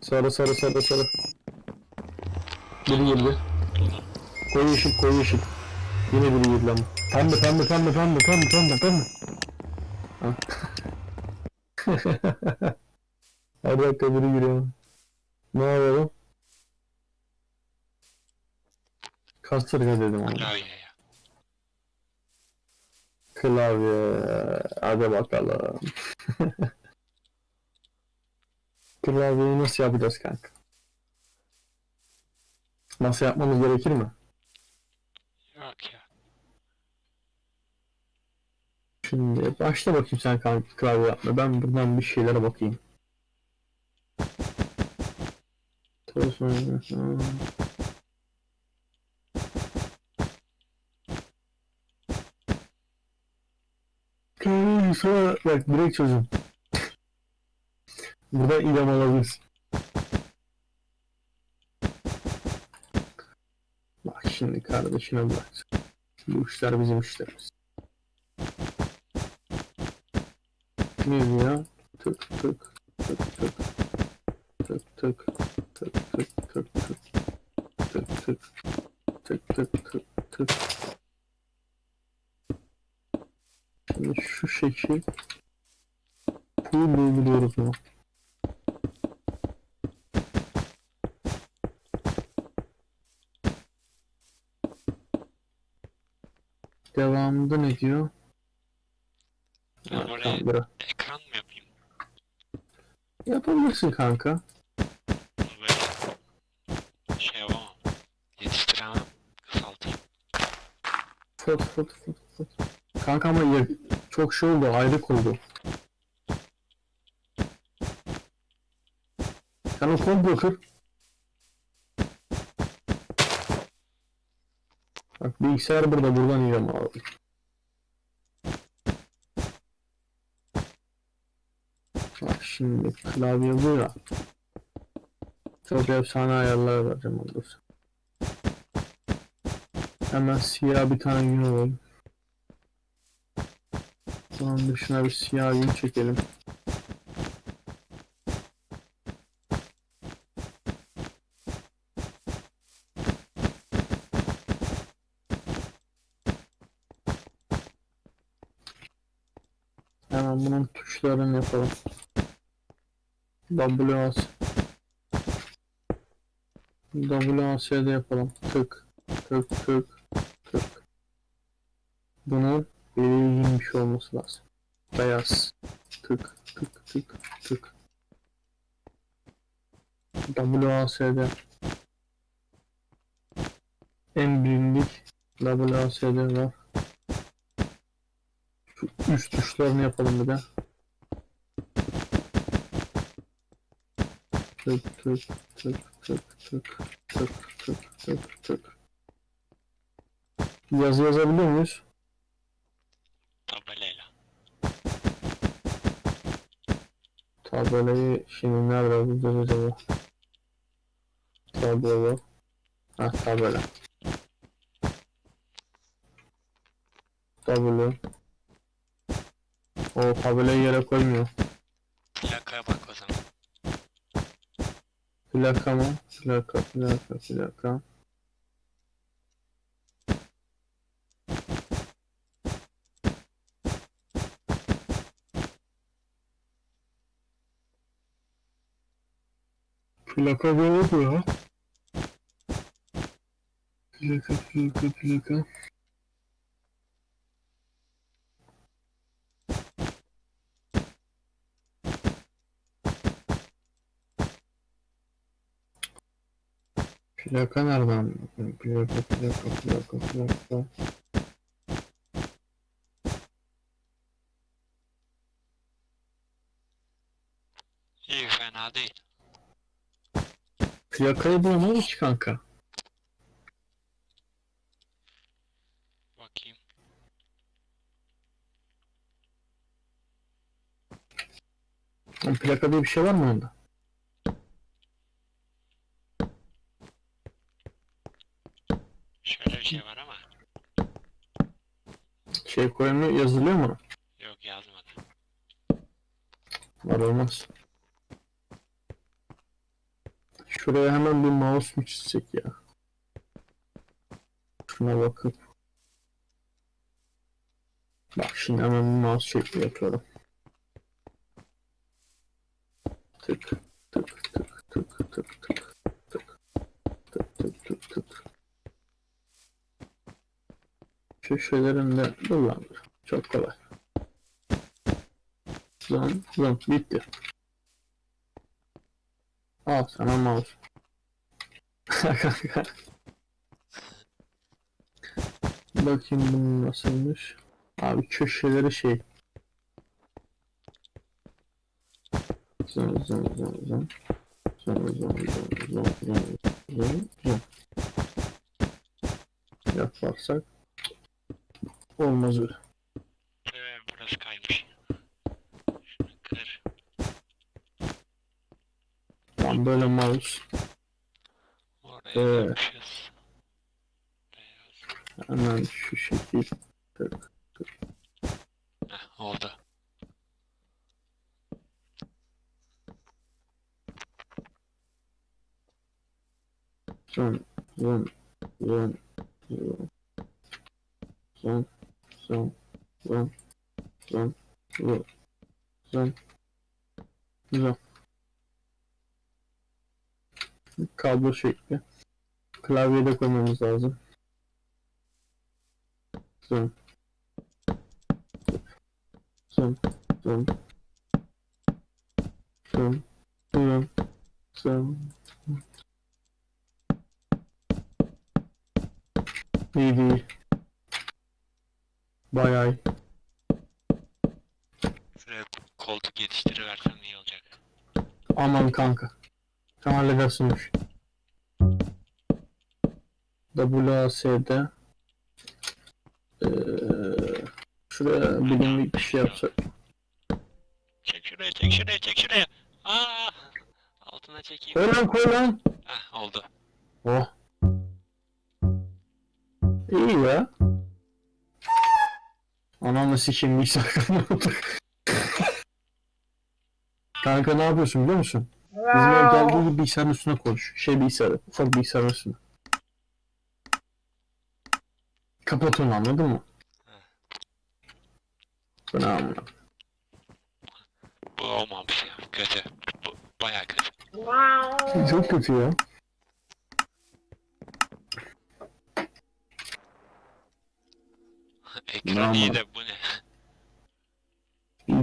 Sarı sarı sarı sarı. Biri girdi. Koyu ışık koyu ışık. Yine biri girdi lan. Pembe pembe pembe pembe pembe pembe pembe. Her dakika biri giriyor. Ne yapalım? Kasırga dedim ona. Klavye ya. Klavye. Hadi bakalım. Klavyeyi nasıl yapacağız kanka? Nasıl yapmamız gerekir mi? Yok ya. Şimdi başla bakayım sen kanka klavye yapma. Ben buradan bir şeylere bakayım. Klavyeyi sonra bak direkt çözüm. Burada idam alabilirsin. Bak şimdi kardeşine bırak. Bu işler bizim işlerimiz. Ne diyor? Tık tık tık tık tık tık tık tık tık tık tık tık tık tık tık tık Şimdi şu şekil Full uyguluyoruz bunu. Devamında ne diyor? Ben Ha, oraya tamam, bırak. ekran mı yapayım? Yapabilirsin kanka. Böyle şey yapamam. Yetiştiremem. Kısaltayım. Fot fot fot fot. Kanka ama ya- çok şey oldu, ayrık oldu. Sen o kombo kır. Bak bilgisayar burada, buradan yiyeceğim abi. Bak şimdi klavye bu ya. Çok efsane ayarlar vereceğim onu dur. Hemen siyah bir tane gün alalım. Bunun dışına bir siyah gün çekelim. Hemen bunun tuşlarını yapalım. WAS WAS'de yapalım. Tık tık tık tık. Bunun belirginmiş olması lazım. Beyaz. Tık tık tık tık. WASD. En bilindik WASD var. Şu üst tuşlarını yapalım bir de. Tık tık tık tık tık tık tık tık tık. Yazı yazabiliyor muyuz? Tabelayla. Tabelayı şimdi nerede bulacağız acaba? Tabela. Ha tabela. Tabela. O tabelayı yere koymuyor. Silaka mı? Silaka, silaka, silaka. Plaka ne oldu ya? Plaka, plaka, plaka. Plaka nereden? Plaka, plaka, plaka, plaka. İyi fena değil. Plakayı bulamamış ki kanka. Bakayım. Plaka diye bir şey var mı onda? Şöyle bir şey var ama. Şey koymuyor, yazılıyor mu? Yok yazmadı. Var olmaz. Şuraya hemen bir mouse mu çizsek ya? Şuna bakıp. Bak şimdi hemen bir mouse şekli yapıyorum. Köşelerini de. Çok kolay. Zım zım bitti. Al sana mouse. Kanka. Bakayım bunun nasılmış. Abi köşeleri şey. Zım zım zım zım. Zım zım zım zım zım zım zım. Yaparsak olmaz öyle. Ee, burası kaymış. Kır. Tam böyle mouse. Oraya Ee. yapmışız. Hemen şu şekil. Tık. Heh, oldu. Zın zın zın zın. Zın São, são, são, são, são, são. Cabo şekli. Klavyede koymamız lazım. Zoom. Zoom. Zoom. Zoom. Zoom. Zoom. Zoom. Zoom. Bayağı iyi. Şuraya koltuk yetiştiriversem iyi olacak. Aman kanka. Bu işi. WAS'de eee şuraya bilinlik bir şey yapsak. Çek şuraya, çek şuraya, çek şuraya. Aa! Altına çekeyim. Koy lan koy lan. Heh, oldu. Oh. İyi ya. Anamla sikeyim bilgisayar kapandı. Kanka ne yapıyorsun biliyor musun? Bizim ev geldiği gibi bilgisayarın üstüne konuş. Şey bilgisayarı, ufak bilgisayarın üstüne. Kapat onu anladın mı? Bu ne amına? Bu olmamış ya. Kötü. Bu baya kötü. Çok kötü ya. Ekran iyi de bu ne?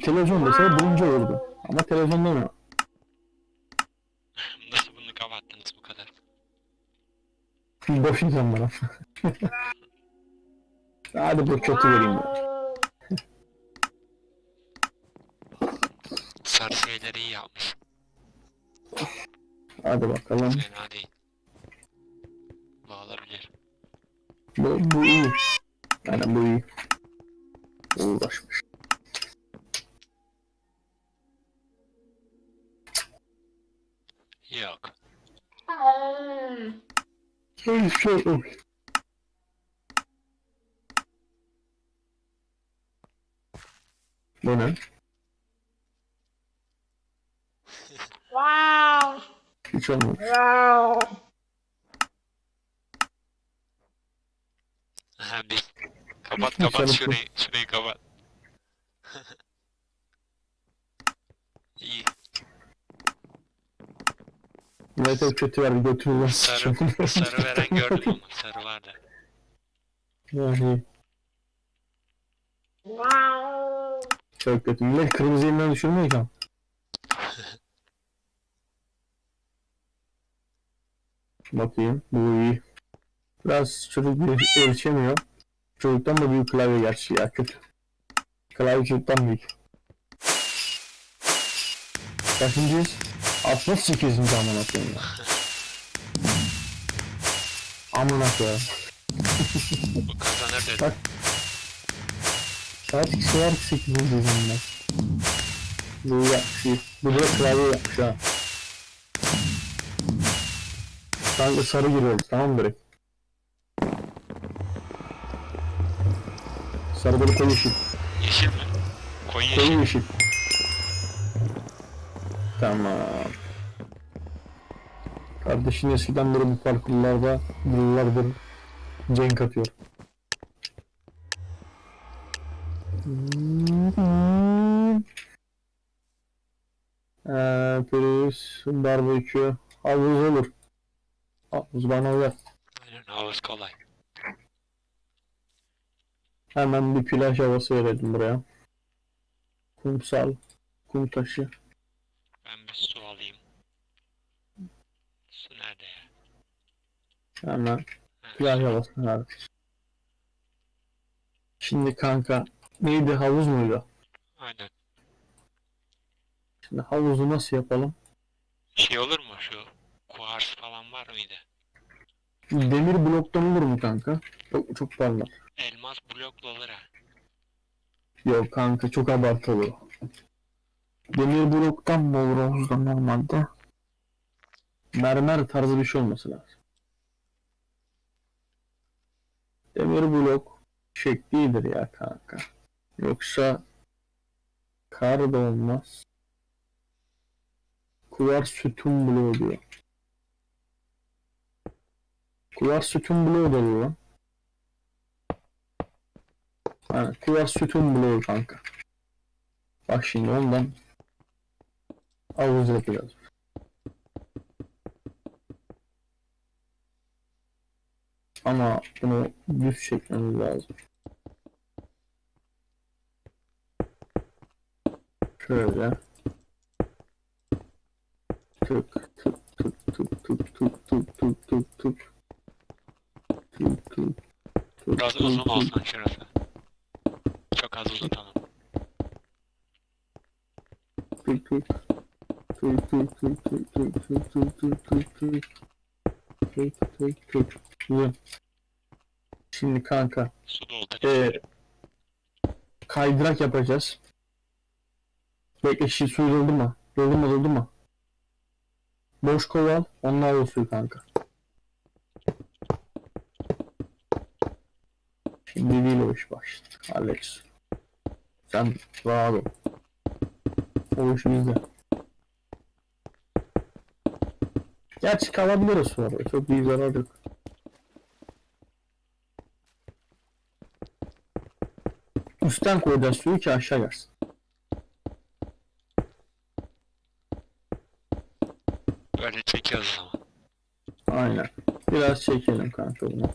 Televizyon desene bulunca olurdu. Ama televizyon demiyor. Nasıl bunu kapattınız bu kadar? Boş insan bana. Hadi bu kötü vereyim ben. Sarı şeyleri iyi yapmış. Hadi bakalım. Fena değil. Bu olabilir. Bu, bu iyi. Aynen bu iyi. Uğraşmış. Yok. Şey şey oy. Bu ne? Wow! Hiç olmamış. Wow! Aha bir. Kapat kapat şurayı. Şurayı kapat. İyi. Evet evet kötü verdi götürüyorlar. Sarı, sarı veren gördüm ama sarı vardı. Yani çok kötü. Millet kırmızı elinden düşürmüyor ki. Bakayım bu iyi. Biraz çocuk erişemiyor. Çocuktan da büyük klavye gerçi ya kötü. Klavye çocuktan büyük. Kaçıncıyız? 68. amına koyayım ya. Amına koyayım. Bu kazanır dedim. Bak. Saat ikisi var 8. yüzünden. Bu yapmış. Bu da klavye yapmış ha. Kanka sarı giriyoruz tamam direkt? Sarı böyle koyu yeşil. Yeşil mi? Koyu yeşil. Koyu yeşil. Tamam. Kardeşin eskiden beri bu parkurlarda yıllardır cenk atıyor. Eee, pürüz, barbekü, havuz olur. Havuz bana uyar. Aynen havuz kolay. Hemen bir plaj havası verelim buraya. Kumsal, kum taşı. Ben bir su alayım. Su nerede ya? Hemen plaj havası ver. Şimdi kanka neydi havuz muydu? Aynen. Şimdi havuzu nasıl yapalım? Şey olur mu şu kuars falan var mıydı? Demir bloktan olur mu kanka? Çok, çok parlar. Elmas bloklu olur ha. Yok kanka çok abartılı. Demir bloktan mı olur havuzdan normalde? Mermer tarzı bir şey olması lazım. Demir blok şeklidir ya kanka. Yoksa kar da olmaz. Kuvars sütun bloğu diyor. Kuvars sütun bloğu da diyor. Ha, kuvars sütun bloğu kanka. Bak şimdi ondan havuz yapacağız. Ama bunu düz çekmemiz lazım. Şöyle. Tık tık tık tık tık tık tık tık tık Biraz uzun olsun şurası. Çok az uzatalım. Güzel. Şimdi kanka. Su doldu. Ee, kaydırak yapacağız. Bekle şey, şimdi suyu doldu mu? Doldu mu doldu mu? Boş kova onlar da kanka. Alex. Sen rahat ol. O iş bizde. Gerçi kalabiliriz sonra. Çok iyi zarar yok. Üstten koyacağız suyu ki aşağı gelsin. Böyle çekiyoruz o zaman. Aynen. Biraz çekelim kanka bunu.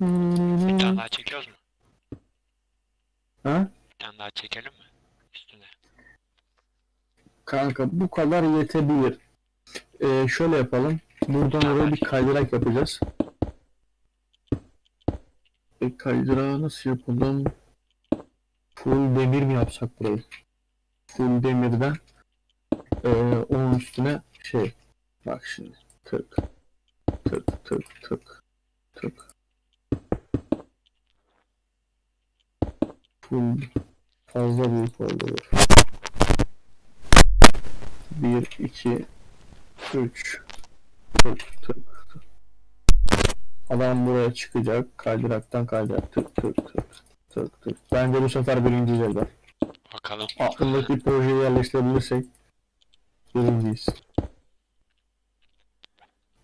Bir tane daha çekiyoruz mu? Ha? Bir tane daha çekelim mi? Üstüne. Kanka bu kadar yetebilir. Ee, şöyle yapalım. Buradan oraya bir kaydırak yapacağız. E, kaydırağı nasıl yapalım? Full demir mi yapsak burayı? Full demirden ee, onun üstüne şey bak şimdi tık tık tık tık tık full fazla büyük oldu. 1 2 3 tık tık Adam buraya çıkacak. Kaydıraktan kayacak. Tık tık tık tık tık. Bence bu sefer birinciyiz Erdem. Bakalım. Aklındaki projeyi yerleştirebilirsek birinciyiz.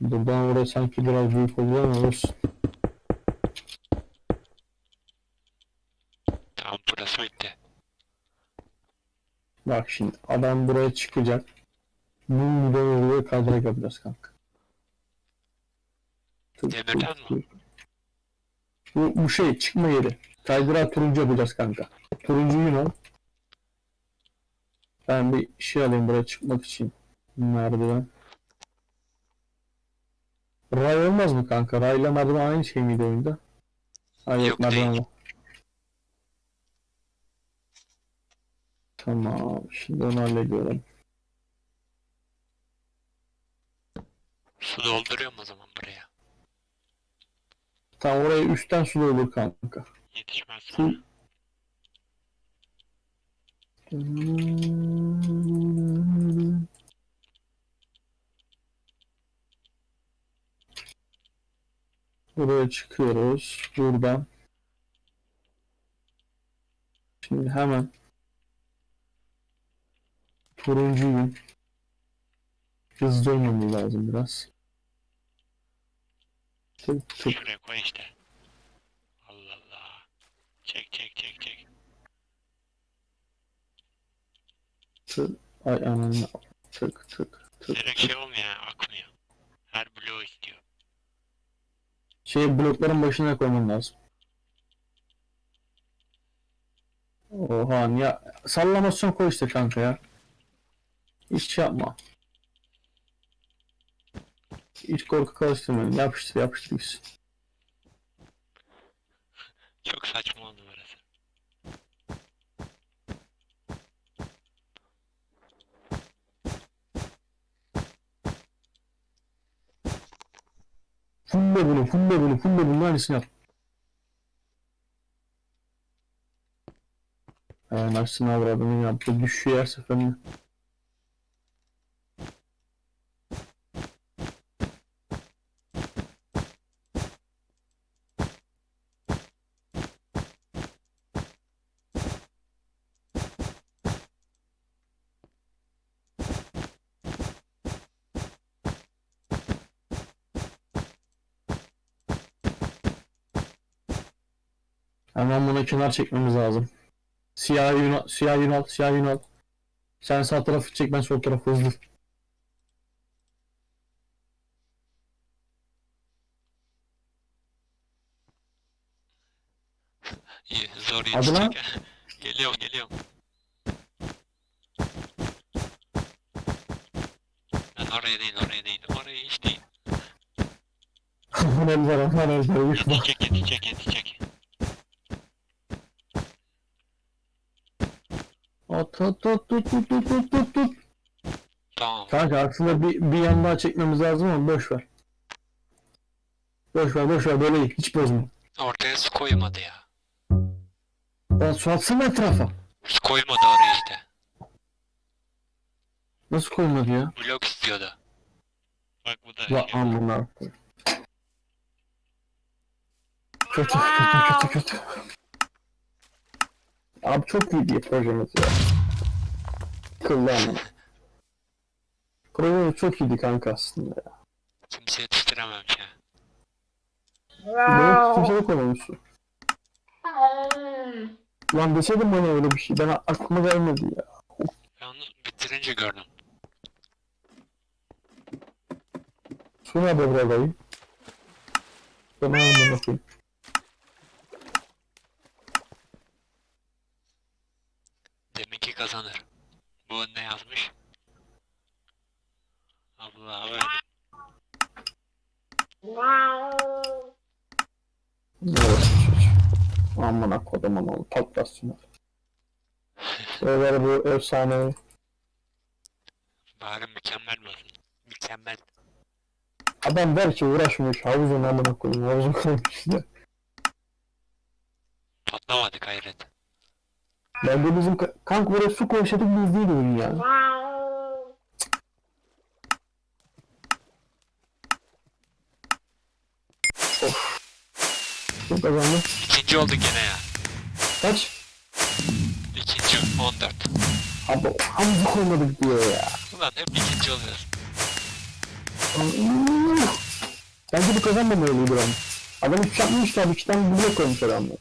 Buradan oraya sanki biraz büyük oluyor ama olsun. Tamam burası bitti. Bak şimdi adam buraya çıkacak. Bu böyle kaydırak yapacağız kanka. Demirden mi? Bu, bu şey çıkma yeri. Kaydırağı turuncu yapacağız kanka. Turuncu yün al. Ben bir şey alayım buraya çıkmak için. Merdiven. Ray olmaz mı kanka? Ray ile merdiven aynı şey miydi oyunda? Hayır Yok, merdiven değil. var. Tamam. Şimdi onu hallediyorum. Su dolduruyorum o zaman buraya. Tamam oraya üstten su olur kanka. Yetişmez Su. sonra. Buraya çıkıyoruz. Buradan. Şimdi hemen turuncuyum. Hızlı olmamız lazım biraz. Şuraya koy işte. Allah Allah. Çek çek çek çek. tık. Ay ananı. Tık tık tık. Direkt şey olmuyor akmıyor. Her bloğu istiyor. Şey blokların başına koyman lazım. Oha ya sallamasyon koy işte kanka ya. Hiç yapma. Hiç korku karıştırmayın. Yapıştır yapıştır gitsin. Çok saçma oldu burası. Fulle bunu, fulle bunu, fulle bunu aynısını yap. Yani aslında avradını yaptı. Düşüyor her seferinde. Hemen buna kenar çekmemiz lazım. Siyah yün al, siyah yün al, siyah yün al. Sen sağ tarafı çek, ben sol tarafı hızlı. İyi, zor yetişecek. geliyorum geliyorum. Ben oraya değil oraya değil. Oraya hiç değil. Aman eller, aman eller, yıkma. Yetişecek yetişecek yetişecek. At, at, at, tut, tut, tut, tut, tut, tut. Tamam. Kanka aslında bir, bir yan daha çekmemiz lazım ama boş ver. Boş ver, boş ver, böyle iyi. Hiç bozma. Ortaya su koymadı ya. Ben su atsana etrafa. Su koymadı oraya işte. Nasıl koymadı ya? Blok istiyordu. Bak bu da Ya amına. Kötü, kötü, kötü, kötü. Abi çok iyi bir projemiz ya. Kıllı ama. Projemiz çok iyiydi kanka aslında ya. Kimse yetiştirememiş ya. Böyle kimse yok. Hmm. Lan deseydin bana öyle bir şey. Ben aklıma gelmedi ya. Yalnız bitirince gördüm. Su nerede buradayı? Ben hemen bakayım. Deminki kazanır. Bu ne yazmış? Allah öyle. Wow. Evet. Amına kodumun oğlu patlasınlar. Böyle bu efsane. Bari mükemmel mi olsun? Mükemmel. Adam der ki uğraşmış havuzun amına koyayım havuzun koymuş işte. Patlamadı gayret. Ben de bizim ka- kanka buraya su koysaydık biz değil oyun yani. Wow. Kim kazandı? İkinci olduk gene ya. Kaç? İkinci 14. Abi havuzu koymadık diyor ya. Ulan hep ikinci oluyoruz. Bence bu kazanmamalıydı ben. Adam hiç yapmamış ki abi iki tane blok koymuş adamlar.